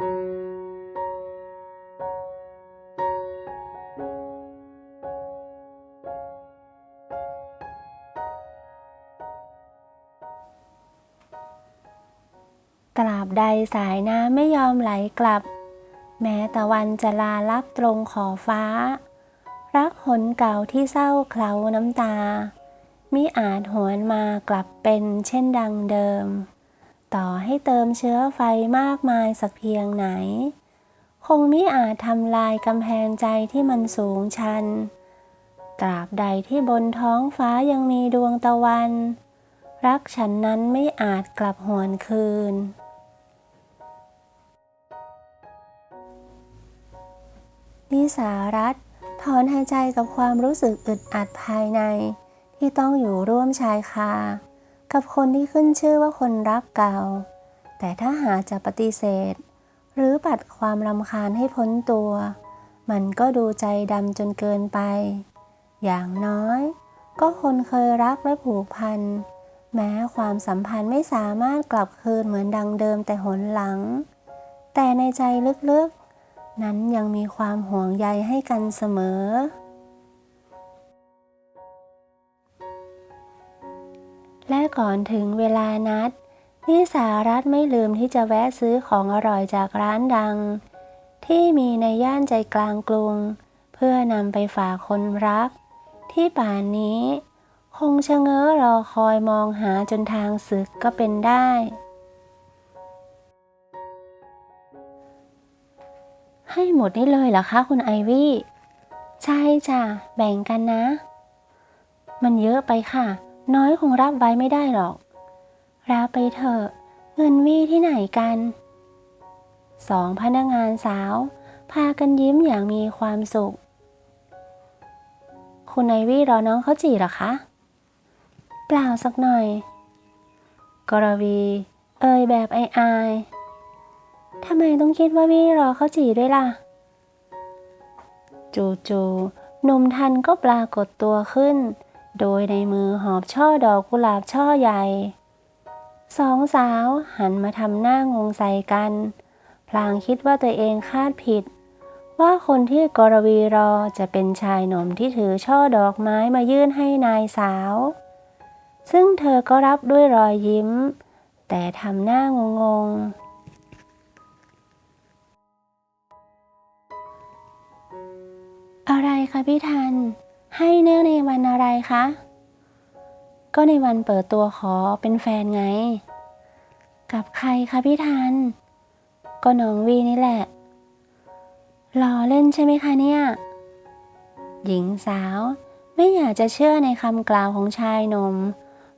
ตราบใดสายน้ำไม่ยอมไหลกลับ แม้ตะวันจะลาลับตรงขอฟ้า รักหนเก่าที่เศร้าเคล้าน้ำตามิอาจหวนมากลับเป็นเช่นดังเดิม ต่อให้เติมเชื้อไฟมากมายสักเพียงไหน คงมิอาจทำลายกำแพงใจที่มันสูงชัน ตราบใดที่บนท้องฟ้ายังมีดวงตะวัน รักฉันนั้นไม่อาจกลับหวนคืน นิสารัตถอนหายใจกับความรู้สึกอึดอัดภายในที่ต้องอยู่ร่วมชายคา กับคนที่ขึ้นชื่อว่าคนรักเก่า แต่ถ้าหาจะปฏิเสธ หรือปัดความรำคาญให้พ้นตัว มันก็ดูใจดำจนเกินไป อย่างน้อย ก็คนเคยรักและผูกพัน แม้ความสัมพันธ์ไม่สามารถกลับคืนเหมือนดังเดิมแต่หนหลัง แต่ในใจลึกๆ นั้นยังมีความห่วงใยให้กันเสมอ ก่อนถึงเวลานัด นิสารัตไม่ลืมที่จะแวะซื้อของอร่อยจากร้านดัง ที่มีในย่านใจกลางกรุง เพื่อนำไปฝากคนรัก ที่ป่านนี้ คงชะเง้อรอคอยมองหาจนทางศึกก็เป็นได้ให้หมดนี่เลยเหรอคะคุณไอวี่ ใช่จ้ะ แบ่งกันนะ มันเยอะไปค่ะ น้อยคงรับไว้ไม่ได้หรอกรับไปเถอะ เงินวี่ที่ไหนกัน สองพนักงานสาว พากันยิ้มอย่างมีความสุข คุณไอวี่รอน้องเขาจีหรอคะ เปล่าสักหน่อย กรวี เอ่ยแบบไออายทำไมต้องคิดว่าวี่รอเขาจีด้วยล่ะ จู่ๆหนุ่มทันก็ปรากฏตัวขึ้น โดยในมือหอบช่อดอกกุหลาบช่อใหญ่ สองสาวหันมาทำหน้างงใส่กัน พลางคิดว่าตัวเองคาดผิด ว่าคนที่กรวีรอจะเป็นชายหนุ่มที่ถือช่อดอกไม้มายื่นให้นายสาว ซึ่งเธอก็รับด้วยรอยยิ้ม แต่ทำหน้างงๆอะไรคะพี่ทัน ให้เนื่องในวันอะไรคะ ก็ในวันเปิดตัวขอเป็นแฟนไง กับใครคะพี่ทัน ก็น้องวีนี่แหละรอเล่นใช่ไหมคะเนี่ย หญิงสาวไม่อยากจะเชื่อในคำกล่าวของชายหนม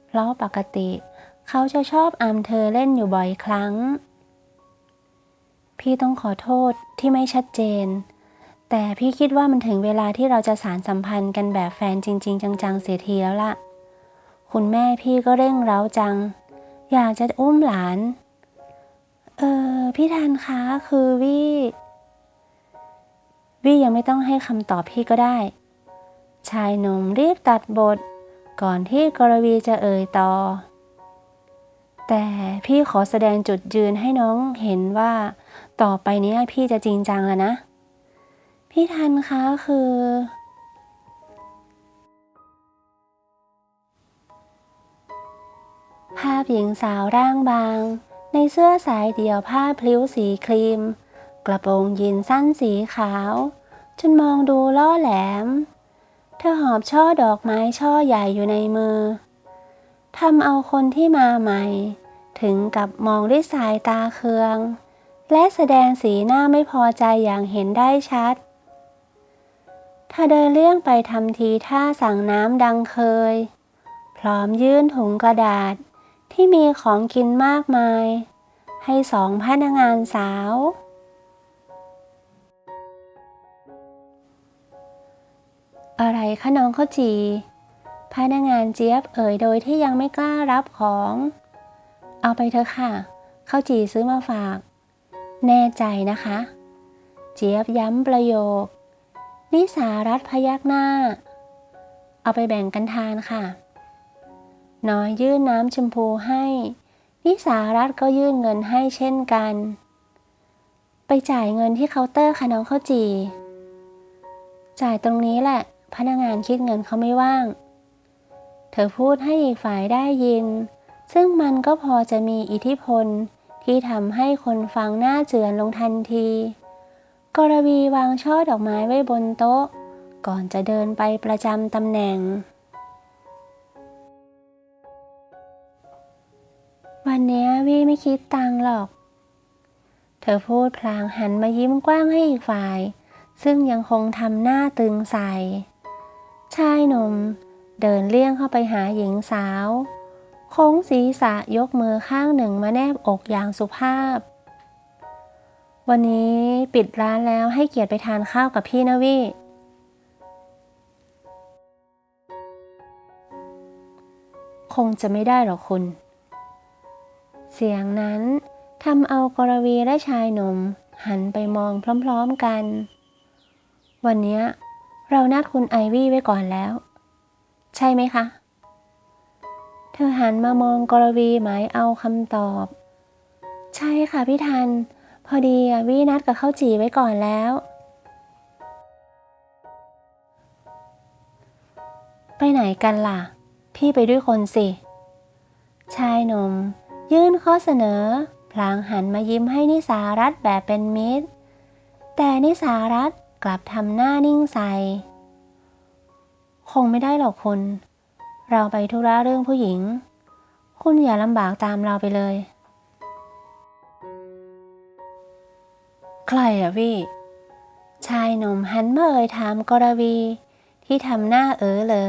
เพราะปกติ เขาจะชอบอำเธอเล่นอยู่บ่อยครั้ง พี่ต้องขอโทษที่ไม่ชัดเจน แต่พี่คิดว่ามันถึงเวลาที่เราจะสารสัมพันธ์กันแบบแฟนจริง ๆ จังๆ เสียทีแล้วล่ะ คุณแม่พี่ก็เร่งเร้าจัง อยากจะอุ้มหลาน เออพี่ทันคะคือวี่วี่ยังไม่ต้องให้คำตอบพี่ก็ได้ ชายหนุ่มรีบตัดบท ก่อนที่กรวีจะเอ่ยต่อ แต่พี่ขอแสดงจุดยืนให้น้องเห็นว่า ต่อไปนี้พี่จะจริงจังแล้วนะ พี่ทันคะคือ ภาพหญิงสาวร่างบาง ในเสื้อสายเดี่ยวผ้าพลิ้วสีครีม กระโปรงยีนสั้นสีขาว จนมองดูล่อแหลม เธอหอบช่อดอกไม้ช่อใหญ่อยู่ในมือทำเอาคนที่มาใหม่ ถึงกับมองด้วยสายตาเคืองและแสดงสีหน้าไม่พอใจอย่างเห็นได้ชัด เธอเดินเลี่ยงไปทำทีท่าสั่งน้ำดังเคย พร้อมยื่นถุงกระดาษที่มีของกินมากมาย ให้สองพนักงานสาว อะไรคะน้องข้าวจีพนักงานเจี๊ยบเอ่ยโดยที่ยังไม่กล้ารับของ เอาไปเถอะค่ะข้าวจีซื้อมาฝาก แน่ใจนะคะ เจี๊ยบย้ำประโยค นิสารัตพยักหน้า เอาไปแบ่งกันทานค่ะ น้อยยื่นน้ำชมพูให้ นิสารัตก็ยื่นเงินให้เช่นกัน ไปจ่ายเงินที่เคาน์เตอร์ค่ะน้องข้าวจีจ่ายตรงนี้แหละ พนักงานคิดเงินเขาไม่ว่าง เธอพูดให้อีกฝ่ายได้ยิน ซึ่งมันก็พอจะมีอิทธิพลที่ทำให้คนฟังหน้าเจือนลงทันที กรวีวางช่อดอกไม้ไว้บนโต๊ะ ก่อนจะเดินไปประจำตำแหน่ง วันนี้วี่ไม่คิดตังหรอก เธอพูดพลางหันมายิ้มกว้างให้อีกฝ่าย ซึ่งยังคงทำหน้าตึงใส่ ชายหนุ่มเดินเลี่ยงเข้าไปหาหญิงสาว โค้งศีรษะยกมือข้างหนึ่งมาแนบอกอย่างสุภาพ วันนี้ปิดร้านแล้วให้เกียรติไปทานข้าวกับพี่นะวี่คงจะไม่ได้หรอกคุณ เสียงนั้นทำเอากรวีและชายหนุ่มหันไปมองพร้อมๆกัน วันนี้เรานัดคุณไอวี่ไว้ก่อนแล้ว ใช่ไหมคะ เธอหันมามองกรวีหมายเอาคำตอบ ใช่ค่ะพี่ทัน อดีวี่นัดกับข้าวจีไว้ก่อนแล้ว ไปไหนกันล่ะ พี่ไปด้วยคนสิ ชายหนุ่ม ยื่นข้อเสนอ พลางหันมายิ้มให้นิสารัตแบบเป็นมิตร แต่นิสารัตกลับทำหน้านิ่งใส คงไม่ได้หรอกคุณ เราไปธุระเรื่องผู้หญิง คุณอย่าลำบากตามเราไปเลย รอะวี่ ชายหนุ่มหันมาเอ่ยถามกรวี ที่ทำหน้าเออเหรอ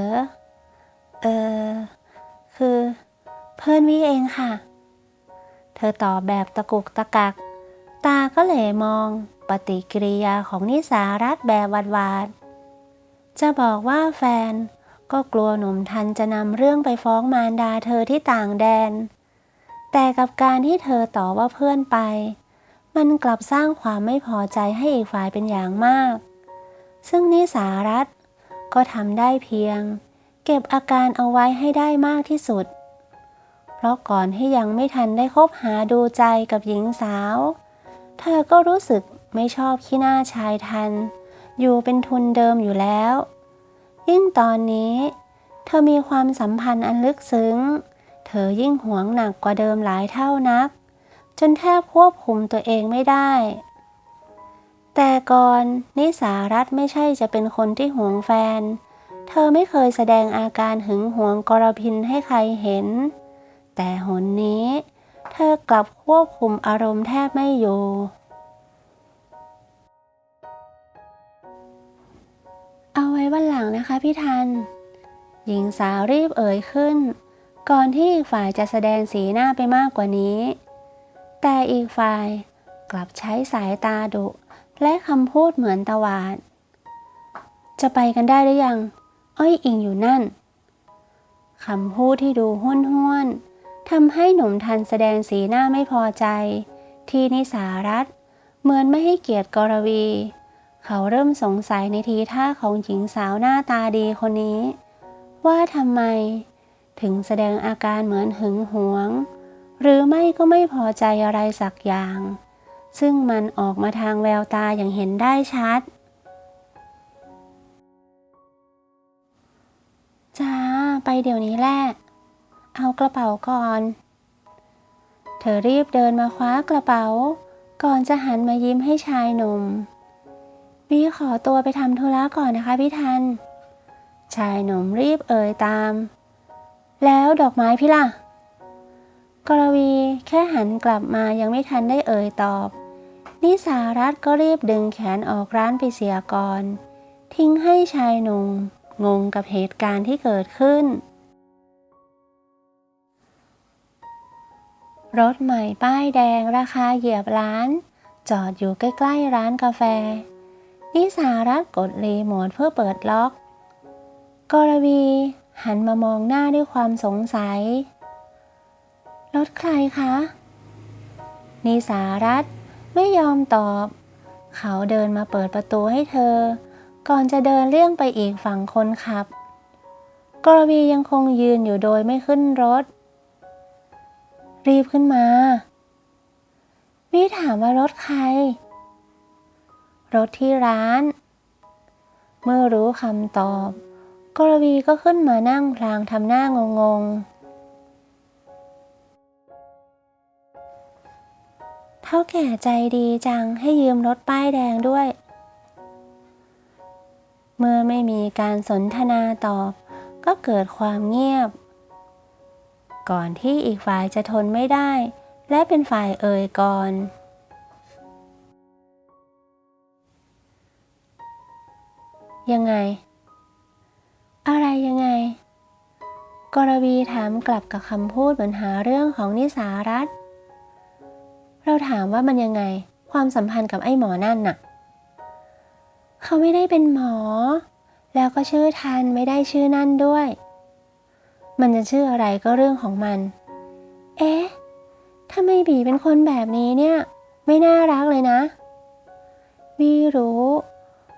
เออ คือ เพื่อนวิเองค่ะ เธอตอบแบบตะกุกตะกัก ตาก็เหลมองปฏิกิริยาของนิสารัตแบบหวาดๆจะบอกว่าแฟนก็กลัวหนุ่มทันจะนำเรื่องไปฟ้องมารดาเธอที่ต่างแดน แต่กับการที่เธอต่อว่าเพื่อนไป มันกลับสร้างความไม่พอใจให้อีกฝ่ายเป็นอย่างมาก ซึ่งนิสารัตก็ทำได้เพียง เก็บอาการเอาไว้ให้ได้มากที่สุด เพราะก่อนที่ยังไม่ทันได้คบหาดูใจกับหญิงสาว เธอก็รู้สึกไม่ชอบขี้หน้าชายทัน อยู่เป็นทุนเดิมอยู่แล้ว ยิ่งตอนนี้ เธอมีความสัมพันธ์อันลึกซึ้ง เธอยิ่งหวงหนักกว่าเดิมหลายเท่านัก นแทบควบคุมตัวเองไม่ได้ แต่ก่อนนิสารัตไม่ใช่จะเป็นคนที่หวงแฟน เธอไม่เคยแสดงอาการหึงหวงกรพินให้ใครเห็น แต่หนนี้ เธอกลับควบคุมอารมณ์แทบไม่อยู่เอาไว้วันหลังนะคะพี่ทัน หญิงสาวรีบเอ่ยขึ้น ก่อนที่อีกฝ่ายจะแสดงสีหน้าไปมากกว่านี้ แต่อีกฝ่ายกลับใช้สายตาดุ และคำพูดเหมือนตวาด จะไปกันได้หรือยัง อ้อยอิงอยู่นั่นคำพูดที่ดูห้วนห้วนๆทำให้หนุ่มทันแสดงสีหน้าไม่พอใจ ที่นิสารัตเหมือนไม่ให้เกียรติกรวี เขาเริ่มสงสัยในทีท่าของหญิงสาวหน้าตาดีคนนี้ ว่าทำไม ถึงแสดงอาการเหมือนหึงหวง หรือไม่ก็ไม่พอใจอะไรสักอย่าง ซึ่งมันออกมาทางแววตาอย่างเห็นได้ชัดจ้าไปเดี๋ยวนี้แหละ เอากระเป๋าก่อน เธอรีบเดินมาคว้ากระเป๋า ก่อนจะหันมายิ้มให้ชายหนุ่มวีขอตัวไปทำธุระก่อนนะคะพี่ทัน ชายหนุ่มรีบเอ่ยตาม แล้วดอกไม้พี่ล่ะ กรวีแค่หันกลับมายังไม่ทันได้เอ่ยตอบ นิสารัตก็รีบดึงแขนออกร้านไปเสียก่อน ทิ้งให้ชายหนุ่มงงกับเหตุการณ์ที่เกิดขึ้น รถใหม่ป้ายแดงราคาเหยียบล้าน จอดอยู่ใกล้ๆร้านกาแฟ นิสารัตกดรีโมทเพื่อเปิดล็อก กรวีหันมามองหน้าด้วยความสงสัย รถใครคะนิสารัตไม่ยอมตอบ เขาเดินมาเปิดประตูให้เธอ ก่อนจะเดินเลี่ยงไปอีกฝั่งคนขับ กรวียังคงยืนอยู่โดยไม่ขึ้นรถ รีบขึ้นมาวิถามว่ารถใคร รถที่ร้าน เมื่อรู้คำตอบ กรวีก็ขึ้นมานั่งพลางทำหน้างงง เท่าแก่ใจดีจังให้ยืมรถป้ายแดงด้วย เมื่อไม่มีการสนทนาตอบ ก็เกิดความเงียบ ก่อนที่อีกฝ่ายจะทนไม่ได้ และเป็นฝ่ายเอ่ยก่อน ยังไง อะไรยังไง กรวีถามกลับกับคำพูดเหมือนหาเรื่องของนิสารัตน์ เราถามว่ามันยังไง ความสัมพันธ์กับไอ้หมอนั่นน่ะ เขาไม่ได้เป็นหมอ แล้วก็ชื่อทันไม่ได้ชื่อนั่นด้วย มันจะชื่ออะไรก็เรื่องของมัน เอ๊ะทำไมบีเป็นคนแบบนี้เนี่ย ไม่น่ารักเลยนะวีรู้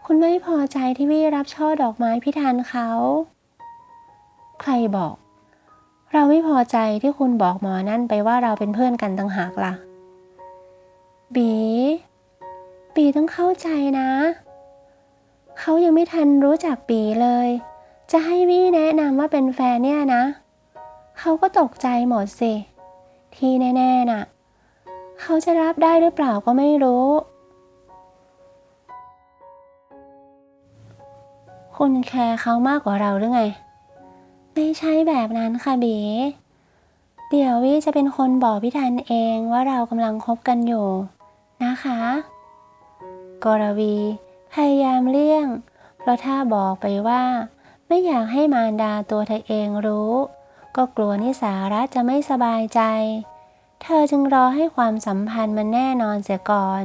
คุณไม่พอใจที่วีรับช่อดอกไม้พิธันเขา ใครบอก เราไม่พอใจที่คุณบอกหมอนั่นไปว่าเราเป็นเพื่อนกันต่างหากล่ะ บี บีต้องเข้าใจนะ เขายังไม่ทันรู้จักบีเลย จะให้วี่แนะนำว่าเป็นแฟนเนี่ยนะ เขาก็ตกใจหมดสิ ที่แน่ๆน่ะ เขาจะรับได้หรือเปล่าก็ไม่รู้ คุณแคร์เขามากกว่าเราหรือไง ไม่ใช่แบบนั้นค่ะบีเดี๋ยววี่จะเป็นคนบอกพี่ทันเองว่าเรากำลังคบกันอยู่ นะคะ กรวี พยายามเลี่ยง เพราะถ้าบอกไปว่า ไม่อยากให้มารดาตัวเธอเองรู้ ก็กลัวนิสาระจะไม่สบายใจ เธอจึงรอให้ความสัมพันธ์มันแน่นอนเสียก่อน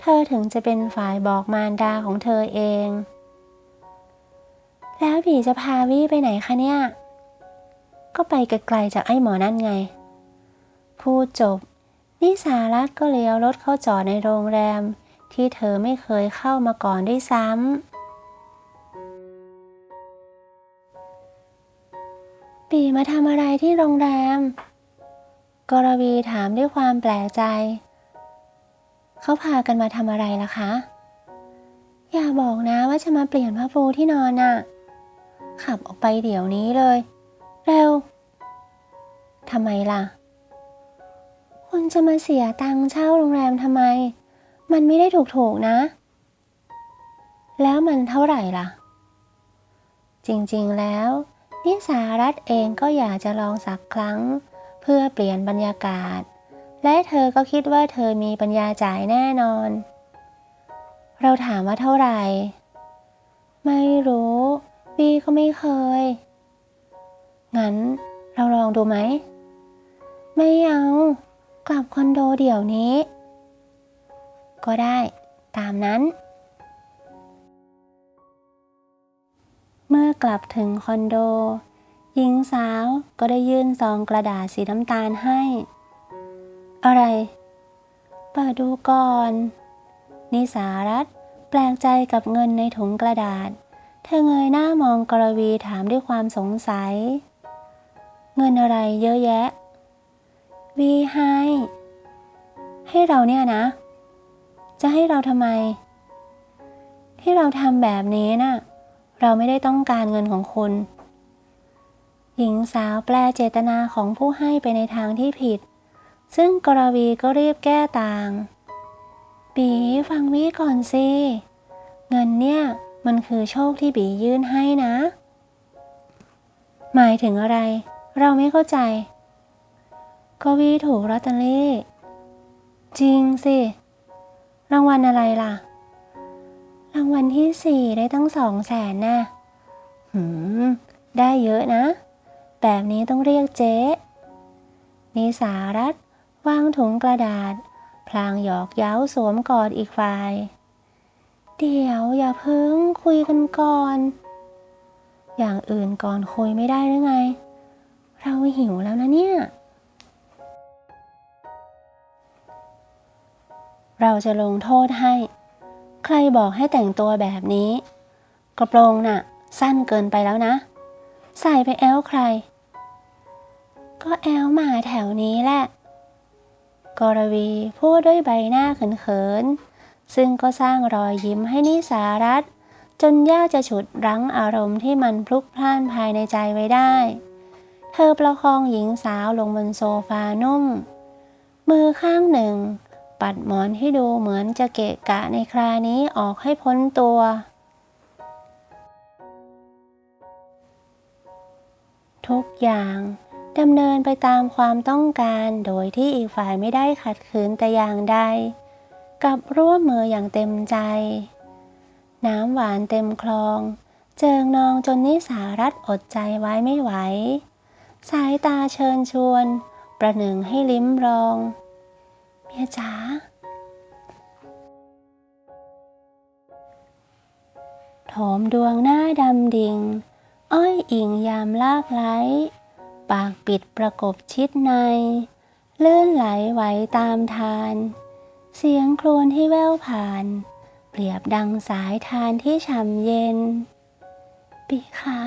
เธอถึงจะเป็นฝ่ายบอกมารดาของเธอเอง แล้วบีจะพาวี่ไปไหนคะเนี่ย ก็ไปไกลๆจากไอ้หมอนั่นไง พูดจบ นิสารัตก็เลี้ยวรถเข้าจอดในโรงแรม ที่เธอไม่เคยเข้ามาก่อนด้วยซ้ำ ปีมาทำอะไรที่โรงแรม กรวีถามด้วยความแปลกใจ เขาพากันมาทำอะไรล่ะคะ อย่าบอกนะว่าจะมาเปลี่ยนผ้าปูที่นอนน่ะ ขับออกไปเดี๋ยวนี้เลย เร็วทำไมล่ะ คุณจะมาเสียตังค์เช่าโรงแรมทำไม มันไม่ได้ถูกๆนะ แล้วมันเท่าไหร่ล่ะ จริงๆแล้วนิสารัตเองก็อยากจะลองสักครั้ง เพื่อเปลี่ยนบรรยากาศ และเธอก็คิดว่าเธอมีปัญญาจ่ายแน่นอน เราถามว่าเท่าไหร่ ไม่รู้บีก็ไม่เคย งั้นเราลองดูไหม ไม่เอา กลับคอนโดเดี๋ยวนี้ ก็ได้ตามนั้น เมื่อกลับถึงคอนโด หญิงสาวก็ได้ยื่นซองกระดาษสีน้ำตาลให้ อะไร เปิดดูก่อน นิสารัตแปลกใจกับเงินในถุงกระดาษ เธอเงยหน้ามองกรวีถามด้วยความสงสัย เงินอะไรเยอะแยะ วีให้ให้เราเนี่ยนะ จะให้เราทำไม ที่เราทำแบบนี้น่ะ เราไม่ได้ต้องการเงินของคุณ หญิงสาวแปลเจตนาของผู้ให้ไปในทางที่ผิด ซึ่งกรวีก็รีบแก้ต่าง บีฟังวีก่อนสิ เงินเนี่ยมันคือโชคที่บียื่นให้นะ หมายถึงอะไร เราไม่เข้าใจ ก็วีถูกลอตเตอรี่ จริงสิ รางวัลอะไรล่ะ รางวัลที่สี่ได้ตั้งสองแสนนะหืม ได้เยอะนะ แบบนี้ต้องเรียกเจ๊นิสารัตวางถุงกระดาษ พลางหยอกเย้าสวมกอดอีกฝ่าย เดี๋ยวอย่าเพิ่งคุยกันก่อน อย่างอื่นก่อนคุยไม่ได้หรือไง เราหิวแล้วนะเนี่ย เราจะลงโทษให้ ใครบอกให้แต่งตัวแบบนี้ กระโปรงน่ะ สั้นเกินไปแล้วนะ ใส่ไปแอลใคร ก็แอลมาแถวนี้แหละ กรวีพูดด้วยใบหน้าเขินๆ ซึ่งก็สร้างรอยยิ้มให้นิสารัตจนยากจะฉุดรั้งอารมณ์ที่มันพลุกพล่านภายในใจไว้ได้ เธอประคองหญิงสาวลงบนโซฟานุ่ม มือข้างหนึ่ง ปัดหมอนที่ดูเหมือนจะเกะกะในครานี้ออกให้พ้นตัว ทุกอย่างดำเนินไปตามความต้องการโดยที่อีกฝ่ายไม่ได้ขัดขืนแต่อย่างใด กับร่วมมืออย่างเต็มใจ น้ำหวานเต็มคลอง เจิงนองจนนิสารัตอดใจไว้ไม่ไหว สายตาเชิญชวน ประหนึ่งให้ลิ้มรอง เมียจ๋าถมดวงหน้าดำดิ่ง อ้อยอิงยามลากไหล ปากปิดประกบชิดใน เลื่อนไหลไหวตามทาน เสียงครวญที่แว่วผ่าน เปรียบดังสายทานที่ฉ่ำเย็น ปีขา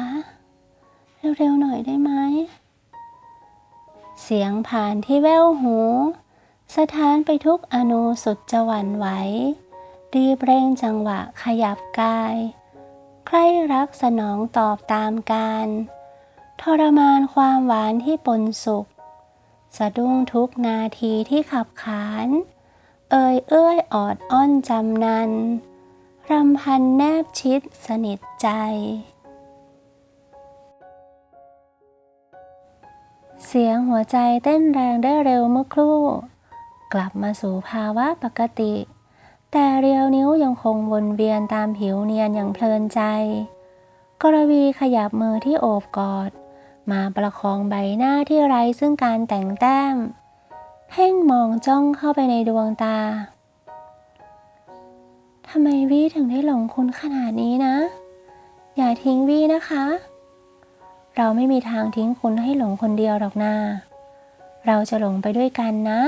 เร็วๆหน่อยได้ไหม เสียงผ่านที่แว่วหู สถานไปทุกอนูสุดจะหวั่นไหวรีบเร่งจังหวะขยับกาย ใครรักสนองตอบตามการ ทรมานความหวานที่ปนสุข สะดุ้งทุกนาทีที่ขับขาน เอ่ยเอื้อยออดอ้อนจำนัน รำพันแนบชิดสนิทใจ เสียงหัวใจเต้นแรงได้เร็วเมื่อครู่ กลับมาสู่ภาวะปกติ แต่เรียวนิ้วยังคงวนเวียนตามผิวเนียนอย่างเพลินใจ กรวีขยับมือที่โอบกอด มาประคองใบหน้าที่ไร้ซึ่งการแต่งแต้ม เพ่งมองจ้องเข้าไปในดวงตาทำไมวีถึงได้หลงคุณขนาดนี้นะ อย่าทิ้งวีนะคะ เราไม่มีทางทิ้งคุณให้หลงคนเดียวหรอกนาเราจะหลงไปด้วยกันนะ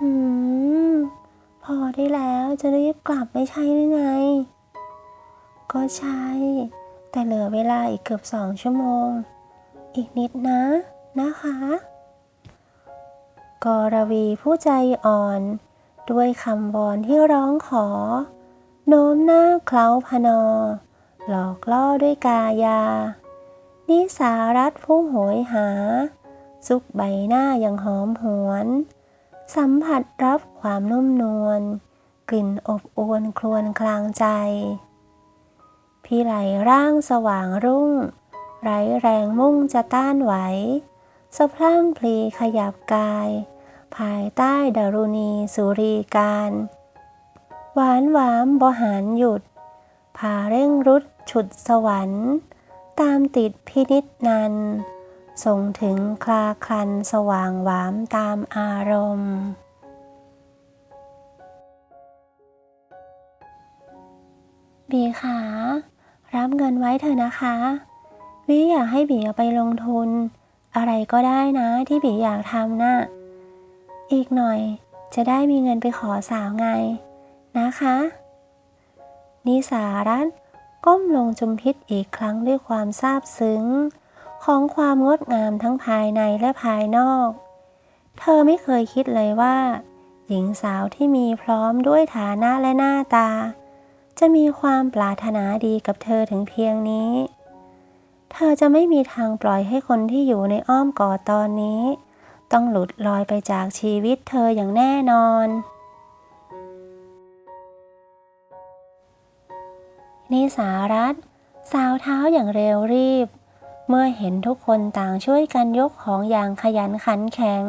อืม พอได้แล้วจะรีบกลับไม่ใช่หรือไง ก็ใช่ แต่เหลือเวลาอีกเกือบสองชั่วโมง อีกนิดนะ นะคะกรวีผู้ใจอ่อน ด้วยคำวอนที่ร้องขอ โน้มหน้าเคล้าพนอ หลอกล่อด้วยกายา นิสารัตผู้โหยหา ซุกใบหน้าอย่างหอมหวน สัมผัสรับความนุ่มนวลกลิ่นอบอวนครวญคลางใจ พี่ไหลร่างสว่างรุ่ง ไร้แรงมุ่งจะต้านไหวสะพรั่งพลีขยับกาย ภายใต้ดารุณีสุรีการ หวานหวามบหารหยุด พาเร่งรุดฉุดสวรรค์ ตามติดพินิษนัน ส่งถึงคลาคลันสว่างหวามตามอารมณ์ บีขารับเงินไว้เถอะนะคะ วิอยากให้บีเอาไปลงทุน อะไรก็ได้นะที่บีอยากทำนะ่ะ อีกหน่อยจะได้มีเงินไปขอสาวไง นะคะ นิสารัตก้มลงจุมพิษอีกครั้งด้วยความซาบซึ้ง ของความงดงามทั้งภายในและภายนอก เธอไม่เคยคิดเลยว่า หญิงสาวที่มีพร้อมด้วยฐานะและหน้าตา จะมีความปรารถนาดีกับเธอถึงเพียงนี้ เธอจะไม่มีทางปล่อยให้คนที่อยู่ในอ้อมกอดตอนนี้ ต้องหลุดลอยไปจากชีวิตเธออย่างแน่นอนนิสารัตสาวเท้าอย่างเร็วรีบ เมื่อเห็นทุกคนต่างช่วยกันยกของอย่างขยันขันแข็ง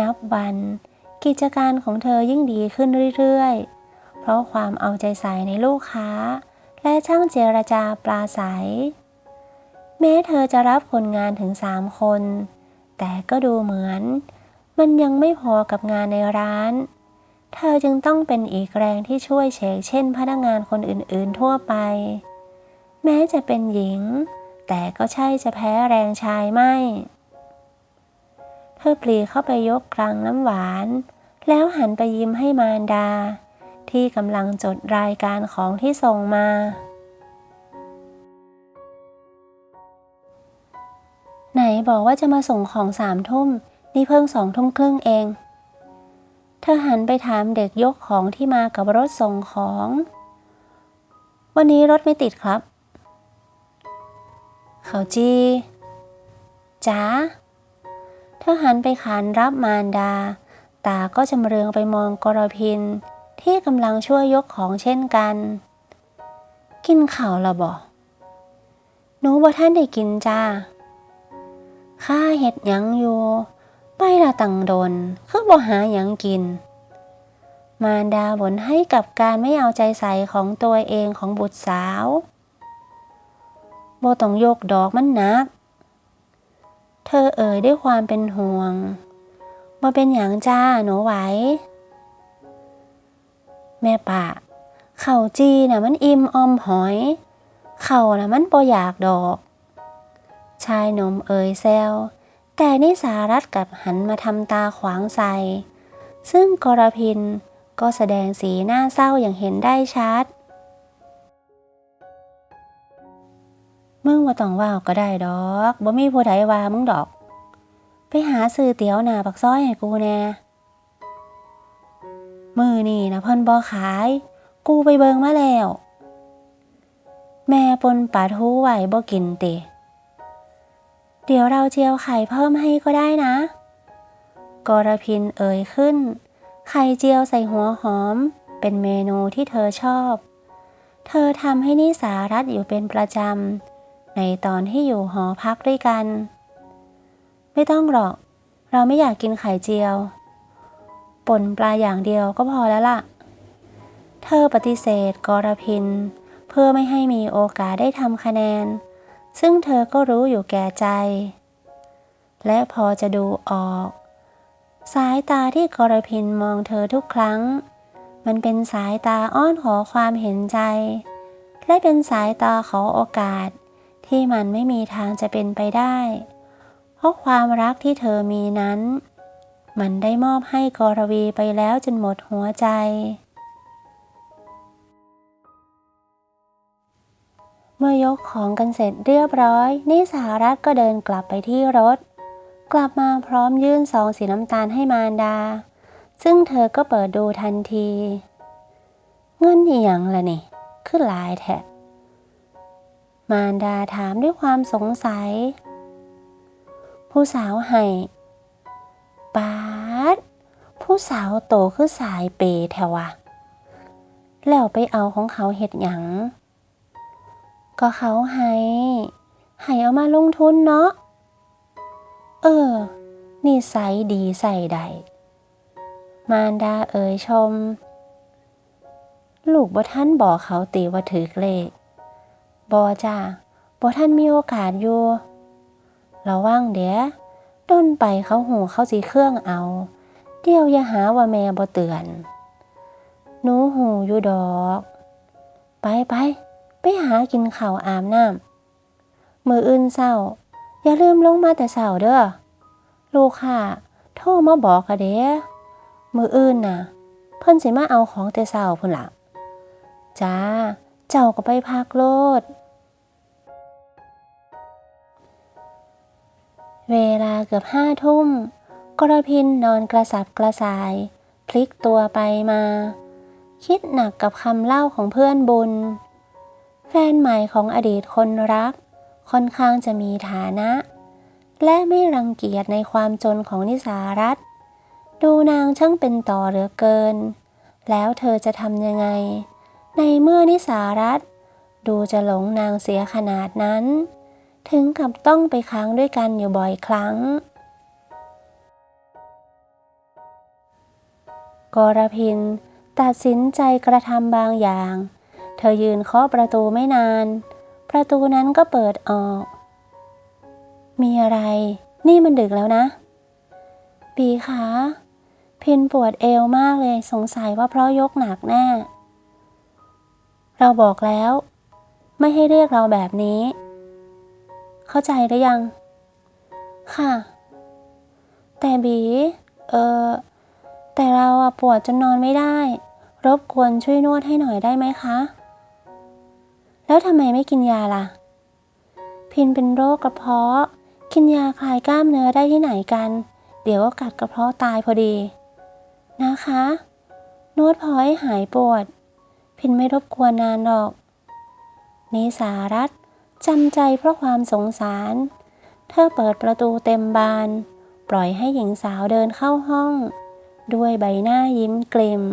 นับวัน กิจการของเธอยิ่งดีขึ้นเรื่อยๆ เพราะความเอาใจใส่ในลูกค้า และช่างเจรจาปลาใสแม้เธอจะรับคนงานถึงสามคน แต่ก็ดูเหมือน มันยังไม่พอกับงานในร้าน เธอจึงต้องเป็นอีกแรงที่ช่วยเชกเช่นพนักงานคนอื่นๆทั่วไป แม้จะเป็นหญิง แต่ก็ใช่จะแพ้แรงชายไม่ เธอปลีเข้าไปยกกลังน้ำหวาน แล้วหันไปยิ้มให้มารดา ที่กำลังจดรายการของที่ส่งมา ไหนบอกว่าจะมาส่งของสามทุ่ม นี่เพิ่งสองทุ่มครึ่งเอง เธอหันไปถามเด็กยกของที่มากับรถส่งของ วันนี้รถไม่ติดครับ เขาจีจ๋าเธอหันไปขานรับมารดา ตาก็จำเรืองไปมองกรพิน ที่กำลังช่วยยกของเช่นกัน กินข่าวละบ่หนูบ่ท่านได้กินจ้าข้าเห็ดหยังอยู่ ไปละตังโดนคือบ่หาหยังกิน มารดาบ่นให้กับการไม่เอาใจใส่ของตัวเองของบุตรสาว บ่ต้องยกดอกมันหนัก เธอเอ่ยด้วยความเป็นห่วงบ่เป็นหยังจ้าหนูไหว แม่ป่าเข่าจีน่ะมันอิ่มอมหอย เข่าน่ะมันบ่อยากดอก ชายหนุ่มเอ่ยแซวแต่นิสารัตกลับหันมาทำตาขวางใส่ซึ่งกรพินก็แสดงสีหน้าเศร้าอย่างเห็นได้ชัด มึงว่าต้องว่าวก็ได้ดอกบ่มีผู้ใดว่ามึงดอก ไปหาซื้อเตี๋ยวหนาปักซ้อยให้กูแน่มือนี่นะเพิ่นบ่ขาย กูไปเบิงมาแล้ว แม่ปนปาทูไหวบ่กินเติเดี๋ยวเราเจียวไข่เพิ่มให้ก็ได้นะ กรพินเอ่ยขึ้น ไข่เจียวใส่หัวหอม เป็นเมนูที่เธอชอบ เธอทำให้นิสารัตอยู่เป็นประจำ ในตอนที่อยู่หอพักด้วยกัน ไม่ต้องหรอก เราไม่อยากกินไข่เจียว ป่นปลาอย่างเดียวก็พอแล้วล่ะ เธอปฏิเสธกรพิน เพื่อไม่ให้มีโอกาสได้ทำคะแนน ซึ่งเธอก็รู้อยู่แก่ใจ และพอจะดูออก สายตาที่กรพินมองเธอทุกครั้ง มันเป็นสายตาอ้อนขอความเห็นใจ และเป็นสายตาขอโอกาส ที่มันไม่มีทางจะเป็นไปได้ เพราะความรักที่เธอมีนั้น มันได้มอบให้กรวีไปแล้วจนหมดหัวใจ เมื่อยกของกันเสร็จเรียบร้อย นิสารัตก็เดินกลับไปที่รถ กลับมาพร้อมยื่นซองสีน้ำตาลให้มารดา ซึ่งเธอก็เปิดดูทันที เงินอหย่างละนี่ขึ้นหลายแทะ มารดาถามด้วยความสงสัย ผู้สาวให้ปาดผู้สาวโตคือสายเปแถวะแล้วไปเอาของเขาเห็ดหยัง ก็เขาให้ให้เอามาลงทุนเนาะ เออ นี่ใสดีใส่ใด มารดาเอ่ยชม ลูกบ่ท่านบอกเขาตีว่าถือเลข บอจ้าบ่ท่านมีโอกาสอยู่ระวังเดี๋ยวต้นไปเขาหูเขาสีเครื่องเอา เดี๋ยวอย่าหาว่าแม่บ่เตือน หนูหูอยู่ดอก ไปไปไปหากินข้าวอาบน้ำมืออื่นเศร้า อย่าลืมลงมาแต่เศร้าเด้อลูกค่ะโทรมาบอกกะเด้มืออื่นน่ะ เพิ่นสิมาเอาของแต่เศร้าพุ่นละจ้า เจ้าก็ไปพักโลด เวลาเกือบห้าทุ่ม กระพินนอนกระสับกระส่าย พลิกตัวไปมา คิดหนักกับคำเล่าของเพื่อนบุญ แฟนใหม่ของอดีตคนรัก ค่อนข้างจะมีฐานะ และไม่รังเกียจในความจนของนิสารัตดูนางช่างเป็นต่อเหลือเกิน แล้วเธอจะทำยังไง ในเมื่อนิสารัตดูจะหลงนางเสียขนาดนั้น ถึงกับต้องไปค้างด้วยกันอยู่บ่อยครั้ง กรพินตัดสินใจกระทำบางอย่าง เธอยืนเคาะประตูไม่นาน ประตูนั้นก็เปิดออก มีอะไร นี่มันดึกแล้วนะ ปีคะพินปวดเอวมากเลยสงสัยว่าเพราะยกหนักแน่ เราบอกแล้ว ไม่ให้เรียกเราแบบนี้ เข้าใจหรือยัง ค่ะ แต่บี เออ แต่เราอะปวดจนนอนไม่ได้ รบกวนช่วยนวดให้หน่อยได้ไหมคะ แล้วทำไมไม่กินยาล่ะ พินเป็นโรคกระเพาะ กินยาคลายกล้ามเนื้อได้ที่ไหนกัน เดี๋ยวก็กัดกระเพาะตายพอดี นะคะน้ตพอให้หายปวด พินไม่รบกวนนานหรอกนิสารัตจำใจเพราะความสงสาร เธอเปิดประตูเต็มบาน ปล่อยให้หญิงสาวเดินเข้าห้อง ด้วยใบหน้ายิ้มกลิ่ม